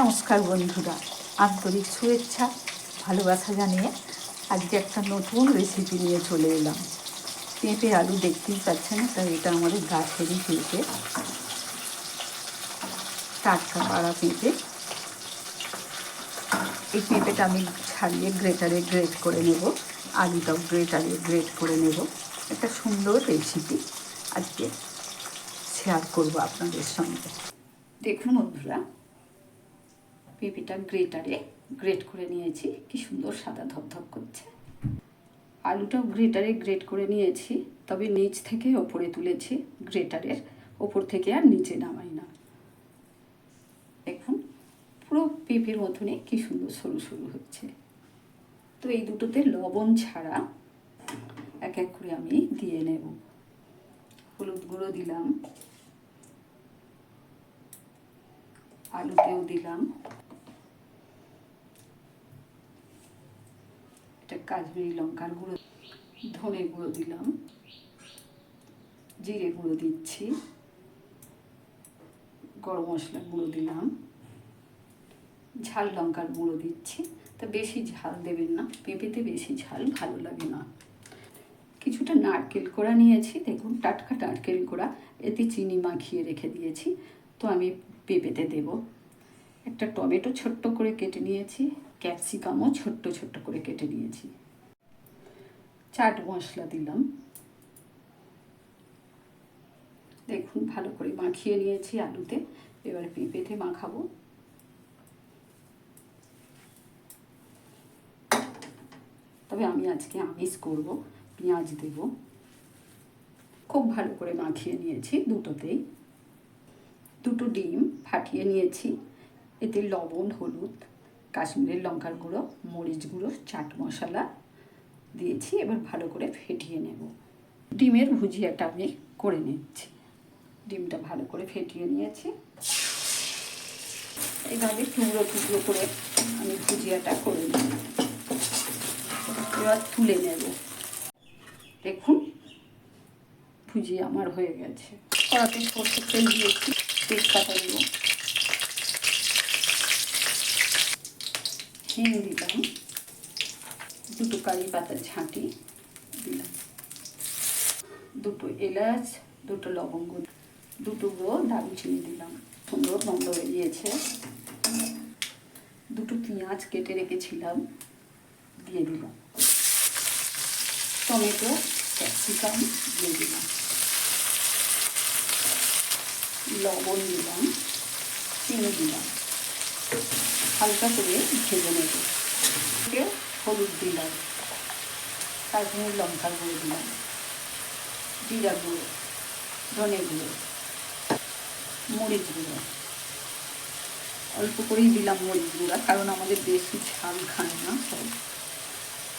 নমস্কার বন্ধুরা, আন্তরিক শুভেচ্ছা, ভালোবাসা জানিয়ে আজকে একটা নতুন রেসিপি নিয়ে চলে এলাম। পেঁপে আলু দেখতেই পাচ্ছেন, তাই এটা আমাদের গাছেরই পেঁপে। টাটকা পাড়া পেঁপে। এই পেঁপেটা আমি ছাড়িয়ে গ্রেটারে গ্রেট করে নেব, আলুটাও গ্রেটারে গ্রেট করে নেব। একটা সুন্দর রেসিপি আজকে শেয়ার করব আপনাদের সঙ্গে। দেখুন বন্ধুরা পেঁপেটা গ্রেটারে, গ্রেট করে নিয়েছি। কি সুন্দর সাদা ধপধপ করছে। আলুটাও গ্রেটারে গ্রেট করে নিয়েছি, তবে নিচ থেকে ওপরে তুলেছি গ্রেটারের। ওপর থেকে আর নিচে নামাই না। দেখুন, পুরো পেঁপের মতনই কি সুন্দর সরু সরু হচ্ছে। তো এই দুটোতে লবণ ছাড়া এক এক করে আমি দিয়ে নেব। হলুদ গুঁড়ো দিলাম। আলুতেও দিলাম। কাশ্মীরি লঙ্কার গুঁড়ো ধনে গুঁড়ো দিলাম, জিরে গুঁড়ো দিচ্ছি, গরম মশলা গুঁড়ো দিলাম, ঝাল লঙ্কার গুঁড়ো দিচ্ছি। তা বেশি ঝাল দেবেন না, পেঁপেতে বেশি ঝাল ভালো লাগে না। কিছুটা নারকেল কোড়া নিয়েছি, দেখুন টাটকা নারকেল কোড়া, এতে চিনি মাখিয়ে রেখে দিয়েছি, তো আমি পেঁপেতে দেব। একটা টমেটো ছোট্ট করে কেটে নিয়েছি ক্যাপসিকামও ছোট্ট ছোট্ট করে কেটে নিয়েছি। চাট মশলা দিলাম। দেখুন, ভালো করে মাখিয়ে নিয়েছি আলুতে। এবার পেঁপেতে মাখাবো। তবে আমি আজকে আমিষ করব, পেঁয়াজ দেব। খুব ভালো করে মাখিয়ে নিয়েছি দুটোতেই। দুটো ডিম ফাটিয়ে নিয়েছি। এতে লবণ, হলুদ কাশ্মীরের লঙ্কার গুঁড়ো, মরিচ গুঁড়ো, চাট মশলা দিয়েছি, এবার ভালো করে ফেটিয়ে নেব। ডিমের ভুজিয়াটা আমি করে নিচ্ছি। ডিমটা ভালো করে ফেটিয়ে নিয়েছি। এইভাবে টুকরো টুকরো করে আমি ভুজিয়াটা করে নেব। এবার তুলে নেব। দেখুন ভুজিয়া আমার হয়ে গেছে। কড়াতে সর্ষে তেল দিয়েছি, তেজপাতা দেবো। হিং দিলাম দুটো কারি পাতার ঝাঁটি দিলাম। দুটো এলাচ, দুটো লবঙ্গ, দুটো গো দারুচিনি দিলাম। সুন্দর গন্ধ বেরিয়েছে দুটো পেঁয়াজ কেটে রেখেছিলাম, দিয়ে দিলাম। টমেটো ক্যাপসিকাম দিয়ে দিলাম। লবণ দিলাম, চিনি দিলাম। হালকা করে ভেজে নেব। হলুদ দিলাম, কাশ্মীর লঙ্কার গুঁড়ো দিলাম, জিরা গুঁড়ো, ধনে গুঁড়ো, মরিচ গুঁড়ো। অল্প করেই দিলাম মরিচ গুঁড়া, কারণ আমাদের বেশি ঝাল খায় না সব।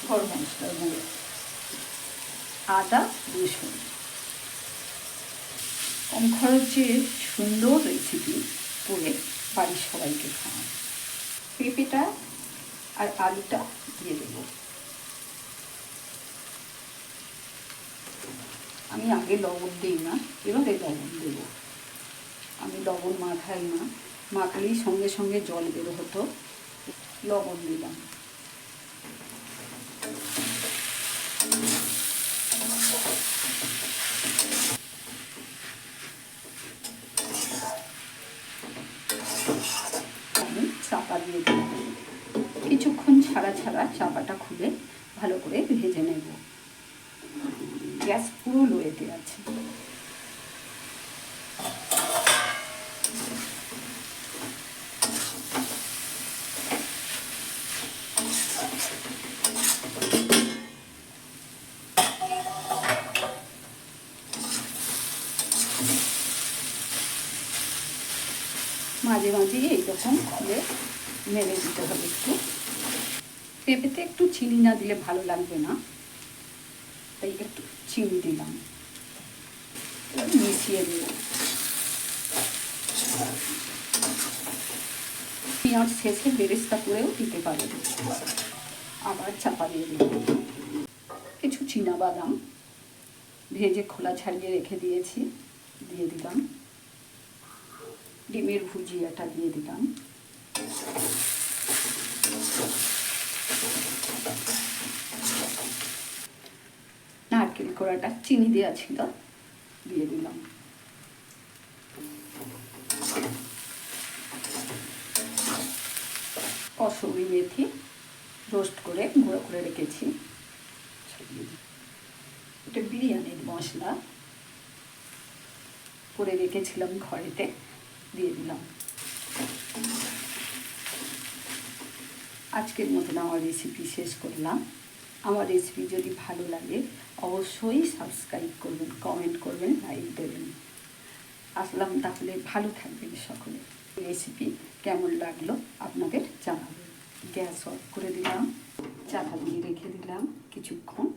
গরম মশলার গুঁড়ো। আদা, রসুন। কম খরচে সুন্দর রেসিপি করে বাড়ির সবাইকে খাওয়ান পেঁপেটা আর আলুটা দিয়ে দেব। আমি আগে লবণ দিই না, এবারে লবণ দেব। আমি লবণ মাখাই না, মাখালেই সঙ্গে সঙ্গে জল বেরো হতো, লবণ দিলাম আমি চাপা দিয়ে দিলাম কিছুক্ষণ ছাড়া ছাড়া চাপাটা খুলে ভালো করে ভেজে নেব। গ্যাস পুরো লোয়েতে আছে। মাঝে মাঝে এইরকম খুলে নেড়ে দিতে হবে একটু। পেঁপেতে একটু চিনি না দিলে ভালো লাগবে না। তাই একটু চিনি দিলাম। মিশিয়ে দেব। পেঁয়াজ শেষে বেরেস্তা করেও দিতে পারবে আবার চাপা দিয়ে দেব কিছু বাদাম ভেজে খোলা ছাড়িয়ে রেখে দিয়েছি। দিয়ে দিলাম। ডিমের ভুজিয়াটা দিয়ে দিলাম। নারকেল কোড়াটা চিনি দেওয়া ছিল, দিয়ে দিলাম। কসুরি মেথি রোস্ট করে গুঁড়ো করে রেখেছি। এটা বিরিয়ানির মশলা। করে রেখেছিলাম ঘরেতে, দিয়ে দিলাম। আজকের মতন আমার রেসিপি শেষ করলাম। আমার রেসিপি যদি ভালো লাগে, অবশ্যই সাবস্ক্রাইব করবেন কমেন্ট করবেন লাইক দেবেন। আসলাম তাহলে, ভালো থাকবেন সকলে। রেসিপি কেমন লাগল আপনাদের জানাবেন। গ্যাস অফ করে দিলাম চাপা দিয়ে রেখে দিলাম, কিছুক্ষণ।